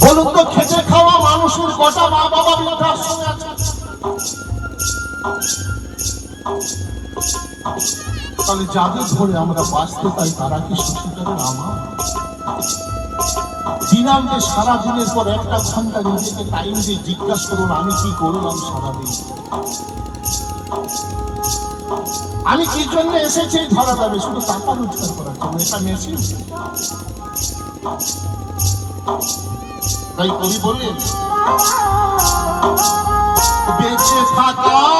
বলুন তো খাওয়া মানুষের গোটা মা বাবা আছে তাহলে যাদের ধরে আমরা বাঁচতে পাই তারা কি সত্যিকারের আমার? পর একটা ঘণ্টা নিজেকে টাইম দিয়ে জিজ্ঞাসা করুন, আমি কি করলাম সারাদিন? আমি কি জন্য এসেছি? ধরা যাবে, শুধু টাকা রোজগার করার জন্য। এটা মেশিন তাই কবি বললেন, বেঁচে থাকার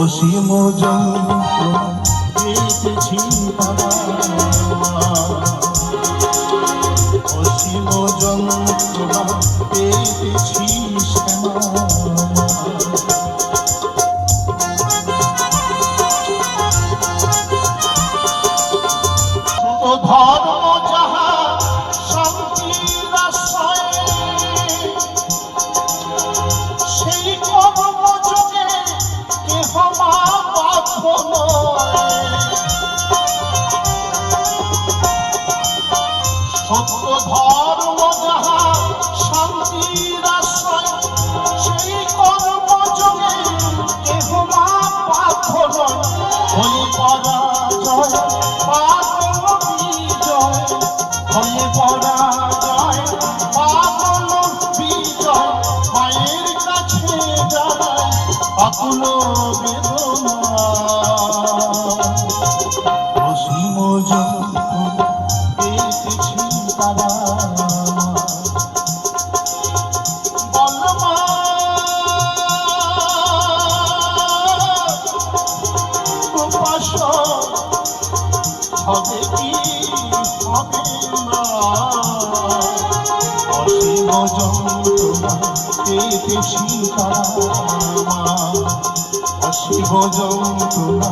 অসীম পেতেছি অসীম যন্ত্রণা পেতেছি ধর্ম সত্য ধর্ম যাহা শান্তির আশ্রয় সেই কর্ম কেহ মা বাধ্য নয় হয়ে পরাজয় পাগল বিজয় হয়ে পরাজয় পাগল বিজয় মায়ের কাছে যায় আকুল বেদনা হবে কি হবে না? অসীম যন্ত্রণা পেতেছি তারা অসীম যন্ত্রণা